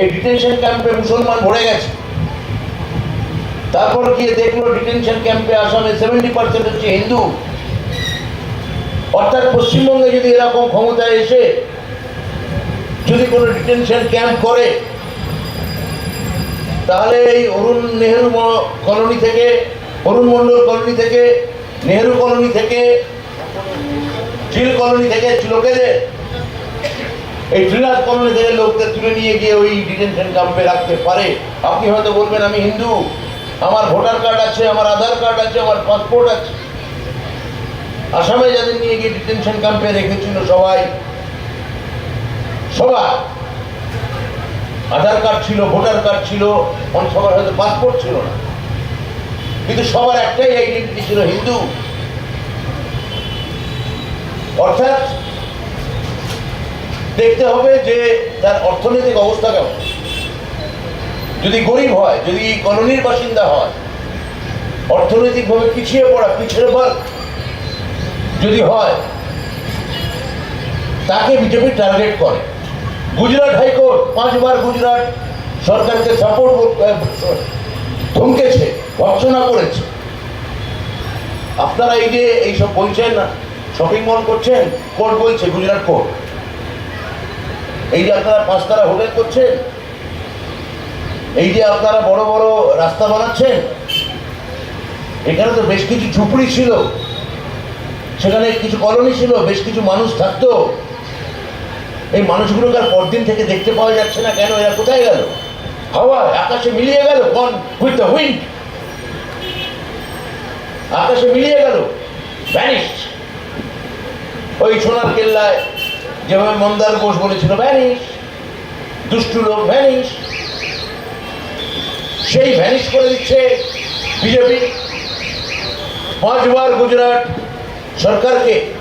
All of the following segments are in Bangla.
এই ডিটেনশন ক্যাম্পে মুসলমান ভরে গেছে। তারপর গিয়ে দেখল ডিটেনশন ক্যাম্পে আসামে সেভেন্টি পার্সেন্ট হচ্ছে হিন্দু। অর্থাৎ পশ্চিমবঙ্গে যদি এরকম ক্ষমতায় এসে যদি কোনো ডিটেনশন ক্যাম্প করে, তাহলে এই অরুণ নেহেরু কলোনি থেকে, অরুণ মণ্ডল কলোনি থেকে, নেহেরু কলোনি থেকে চিল কলোনি থেকে লোকেদের এই ট্রিনাথ কলোনি থেকে লোকদের তুলে নিয়ে গিয়ে ওই ডিটেনশন ক্যাম্পে রাখতে পারে, আপনি হয়তো বলবেন, আমি হিন্দু, আমার ভোটার কার্ড আছে, আমার আধার কার্ড আছে, আমার পাসপোর্ট আছে। আসামে যাদের নিয়ে গিয়ে ডিটেনশন ক্যাম্পে রেখেছিল সবাই সবাই আধার কার্ড ছিল, ভোটার কার্ড ছিল অনেক সবার হয়তো পাসপোর্ট ছিল না। কিন্তু সবার একটাই আইডেন্টিটি ছিল হিন্দু। অর্থাৎ দেখতে হবে যে তার অর্থনৈতিক অবস্থা কেমন। যদি গরিব হয়, যদি কলোনির বাসিন্দা হয়, অর্থনৈতিকভাবে পিছিয়ে পড়া পিছিয়ে পড় যদি হয়, তাকে বিজেপি টার্গেট করে। গুজরাট হাইকোর্ট পাঁচবার গুজরাট সরকারকে সাপোর্ট থমকেছে ভর্সনা করেছে। আপনারা এই যে এইসব বলছেন না শপিং মল করছেন কোর্ট বলছে, গুজরাট কোর্ট এই যে আপনারা পাঁচতারা হোটেল করছেন, এই যে আপনারা বড় বড় রাস্তা বানাচ্ছেন, এখানে তো বেশ কিছু ঝুপড়ি ছিল, সেখানে কিছু কলোনি ছিল, বেশ কিছু মানুষ থাকতো। এই মানুষগুলোকে আর পরদিন থেকে দেখতে পাওয়া যাচ্ছে না কেন, এরা কোথায় গেল? হাওয়া, আকাশে মিলিয়ে গেল কন উইথ দ্য উইন্ড আকাশে মিলিয়ে গেল ভ্যানিশ ওই সোনার কেল্লায় যেভাবে মন্দার ঘোষ বলেছিল ভ্যানিশ দুষ্টু লোক ভ্যানিশ সেই ভ্যানিশ করে দিচ্ছে বিজেপি। পাঁচবার গুজরাট সরকারকে।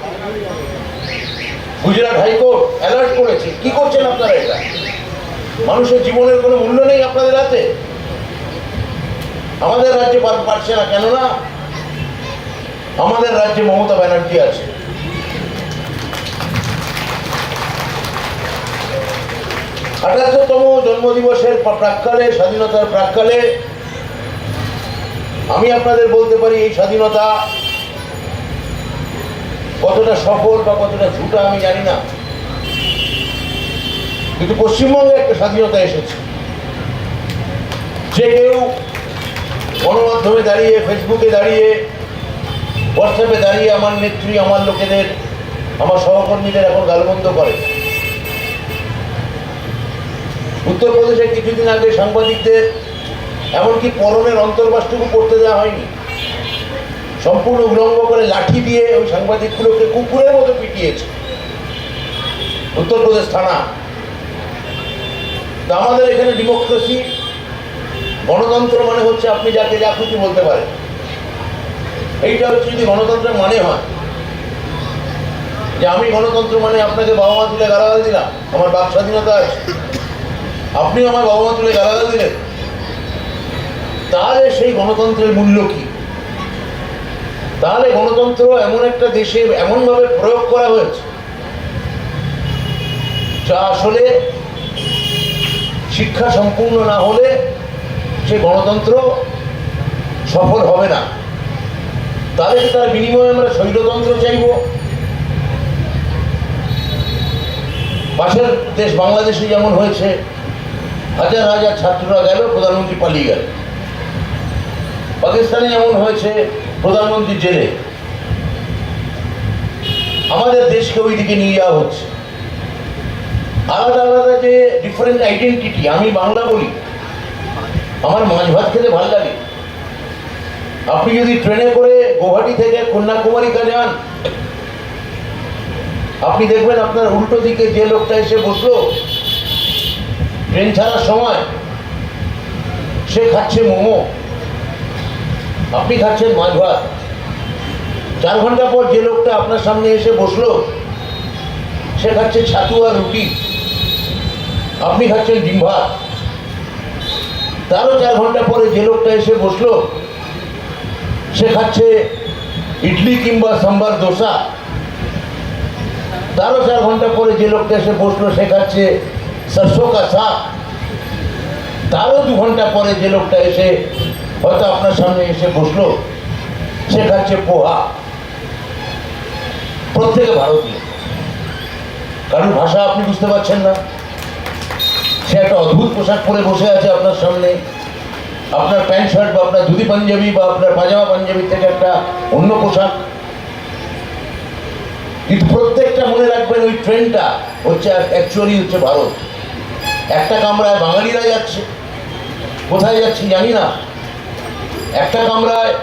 গুজরাট হাইকোর্ট অ্যালার্ট করেছে। কি করছেন আপনারা এটা? মানুষের জীবনের কোনো মূল্য নেই আপনাদের হাতে। আমাদের রাজ্যে পার- পারছে না কেননা, আমাদের রাজ্যে মমতা ব্যানার্জি আছে। আঠাত্তরতম জন্মদিবসের প্রা- প্রাক্কালে, স্বাধীনতার প্রাক্কালে, আমি আপনাদের বলতে পারি এই স্বাধীনতা কতটা সফল বা কতটা ঝুটা আমি জানি না। কিন্তু পশ্চিমবঙ্গে একটা স্বাধীনতা এসেছে। যে কেউ গণমাধ্যমে দাঁড়িয়ে, ফেসবুকে দাঁড়িয়ে, হোয়াটসঅ্যাপে দাঁড়িয়ে আমার নেত্রী, আমার লোকেদের, আমার সহকর্মীদের এখন গালবন্ধ করে। উত্তরপ্রদেশে কিছুদিন আগে সাংবাদিকদের, এমনকি পরনের অন্তর্বাসটুকু করতে দেওয়া হয়নি। সম্পূর্ণ উলঙ্গ করে লাঠি দিয়ে ওই সাংবাদিকগুলোকে কুকুরের মতো পিটিয়েছে। উত্তরপ্রদেশ থানা। তা আমাদের এখানে ডেমোক্রেসি গণতন্ত্র মানে হচ্ছে আপনি যাকে যা খুশি বলতে পারেন। এইটা হচ্ছে যদি গণতন্ত্রের মানে হয়। যে আমি গণতন্ত্র মানে আপনাকে বাবা মা তুলে গালাগাল দিলাম, আমার বাক স্বাধীনতা আছে। আপনি আমার বাবা মা তুলে গালাগাল দিলেন? তাহলে সেই গণতন্ত্রের মূল্য কি? তাহলে গণতন্ত্র এমন একটা দেশে এমনভাবে প্রয়োগ করা হয়েছে, যা আসলে শিক্ষা সম্পূর্ণ না হলে সে গণতন্ত্র সফল হবে না। তাহলে তার বিনিময়ে আমরা স্বৈরতন্ত্র চাইব? পাশের দেশ বাংলাদেশে যেমন হয়েছে হাজার হাজার ছাত্ররা গেল, প্রধানমন্ত্রী পালিয়ে গেল। পাকিস্তানে যেমন হয়েছে, প্রধানমন্ত্রী জেলে। আমাদের দেশকে ওই দিকে নিয়ে যাওয়া হচ্ছে। আলাদা আলাদা যে ডিফারেন্ট আইডেন্টিটি আমি বাংলা বলি। আমার মাছ ভাত খেতে ভালো লাগে। আপনি যদি ট্রেনে করে গুয়াহাটি থেকে কন্যাকুমারিকা যান, আপনি দেখবেন আপনার উল্টো দিকে যে লোকটা এসে বসল ট্রেন ছাড়ার সময় সে খাচ্ছে মোমো। আপনি খাচ্ছেন মাছ ভাত। চার ঘণ্টা পর যে লোকটা আপনার সামনে এসে বসল, সে খাচ্ছে ছাতু আর রুটি। আপনি খাচ্ছেন ডিম ভাত। তারও চার ঘণ্টা পরে যে লোকটা এসে বসল, সে খাচ্ছে ইডলি কিংবা সাম্বার দোসা। তারও চার ঘণ্টা পরে যে লোকটা এসে বসল, সে খাচ্ছে সরষো কা শাক তারও দু ঘণ্টা পরে যে লোকটা এসে হয়তো আপনার সামনে এসে বসল সে খাচ্ছে পোহা প্রত্যেকে ভারতীয় কারণ ভাষা আপনি বুঝতে পারছেন না। সে একটা অদ্ভুত পোশাক পরে বসে আছে আপনার সামনে। আপনার প্যান্ট শার্ট বা আপনার ধুতি পাঞ্জাবি বা আপনার পাজামা পাঞ্জাবি থেকে একটা অন্য পোশাক। কিন্তু প্রত্যেকটা মনে রাখবেন ওই ট্রেনটা হচ্ছে অ্যাকচুয়ালি হচ্ছে ভারত। একটা কামরায় বাঙালিরা যাচ্ছে। কোথায় যাচ্ছে জানি না। একটা কামরায়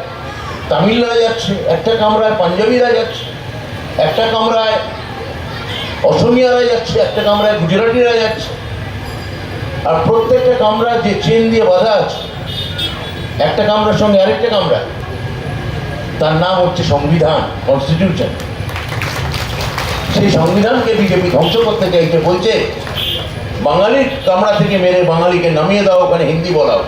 তামিলরা যাচ্ছে, একটা কামরায় পাঞ্জাবিরা যাচ্ছে, একটা কামরায় অসমিয়ারা যাচ্ছে, একটা কামরায় গুজরাটিরা যাচ্ছে। আর প্রত্যেকটা কামরা যে চেন দিয়ে বাঁধা আছে, একটা কামরার সঙ্গে আরেকটা কামরা তার নাম হচ্ছে সংবিধান কনস্টিটিউশন সেই সংবিধানকে বিজেপি ধ্বংস করতে চাইছে বলছে বাঙালির কামরা থেকে মেরে বাঙালিকে নামিয়ে দাও, ওখানে হিন্দি বলাও।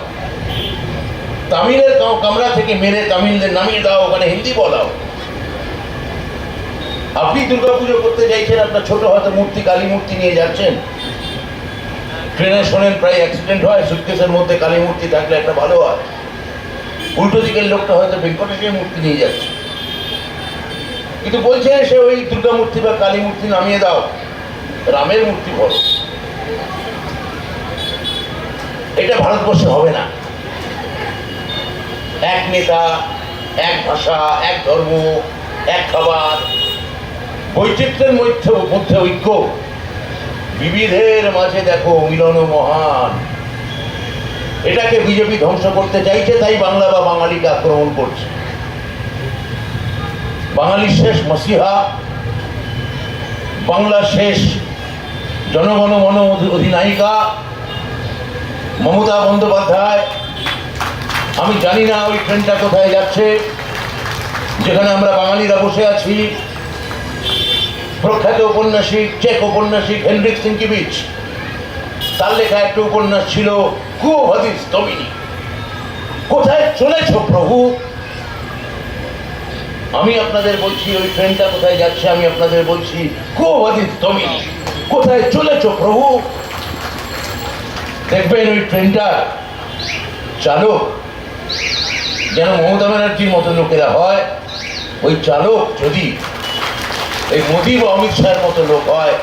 তামিলের কাম- কামরা থেকে মেরে তামিলদের নামিয়ে দাও, ওখানে হিন্দি বলাও। আপনি দুর্গাপুজো করতে চাইছেন আপনার ছোট হয়তো মূর্তি, কালী মূর্তি নিয়ে যাচ্ছেন। ট্রেনে শোনেন, প্রায় অ্যাক্সিডেন্ট হয় সুটকেসের মধ্যে কালী মূর্তি থাকলে একটা ভালো হয়। উল্টো দিকের লোকটা হয়তো ভেঙ্কটেশের মূর্তি নিয়ে যাচ্ছে। কিন্তু বলছে, সে ওই দুর্গা মূর্তি বা কালী মূর্তি নামিয়ে দাও। রামের মূর্তি বলো। এটা ভারতবর্ষে হবে না। এক নেতা, এক ভাষা, এক ধর্ম, এক খাবার, বৈচিত্র্যের মধ্যে মধ্যে ঐক্য। বিবিধের মাঝে দেখো মিলন মহান। এটাকে বিজেপি ধ্বংস করতে চাইছে, তাই বাংলা বা বাঙালিকে আক্রমণ করছে। বাঙালির শেষ মসিহা। বাংলার শেষ জনগণ মন অধিনায়িকা মমতা বন্দ্যোপাধ্যায়, আমি জানি না ওই ট্রেনটা কোথায় যাচ্ছে, যেখানে আমরা বাঙালিরা বসে আছি। প্রখ্যাত ঔপন্যাসিক চেক ঔপন্যাসিক হেনরিক সিঙ্কিবিচ, তার লেখা একটা উপন্যাস ছিল কু হদিস তমিনী কোথায় চলেছ প্রভু? আমি আপনাদের বলছি, ওই ট্রেনটা কোথায় যাচ্ছে, আমি আপনাদের বলছি কু হদিস তমিনী কোথায় চলেছ প্রভু? দেখবেন ওই ট্রেনটা চালক। যেন মমতা ব্যানার্জির মতো লোকেরা হয়, ওই চালক যদি, এই মোদি বা অমিত শাহের মতো লোক হয়,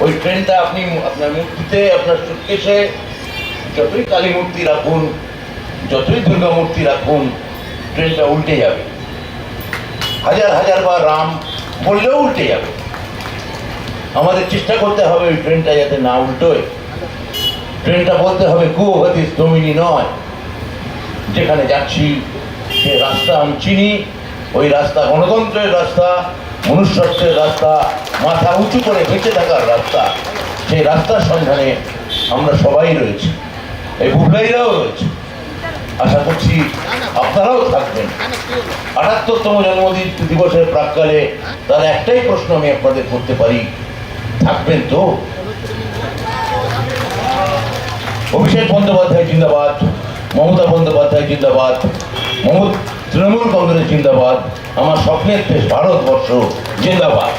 ওই ট্রেনটা আপনি আপনার মূর্তিতে, আপনার সুটকেসে যতই কালী মূর্তি রাখুন, যতই দুর্গা মূর্তি রাখুন, ট্রেনটা উল্টে যাবে। হাজার হাজার বার রাম বললেও উল্টে যাবে। আমাদের চেষ্টা করতে হবে ওই ট্রেনটা যাতে না উল্টোয়। ট্রেনটা বলতে হবে কু হতিস ডমিনি নয়। যেখানে যাচ্ছি, সে রাস্তা আমি চিনি, ওই রাস্তা গণতন্ত্রের রাস্তা, মনুষ্যত্বের রাস্তা, মাথা উঁচু করে বেঁচে থাকার রাস্তা। সেই রাস্তার সন্ধানে আমরা সবাই রয়েছি। এই বুবলাইরাও রয়েছে। আশা করছি আপনারাও থাকবেন। আটাত্তরতম জন্মদিন দিবসের প্রাককালে তার একটাই প্রশ্ন আমি আপনাদের করতে পারি। থাকবেন তো? অভিষেক বন্দ্যোপাধ্যায় জিন্দাবাদ, মমতা বন্দ্যোপাধ্যায় জিন্দাবাদ, মমতা তৃণমূল কংগ্রেস জিন্দাবাদ, আমার স্বপ্নের দেশ, ভারতবর্ষ জিন্দাবাদ।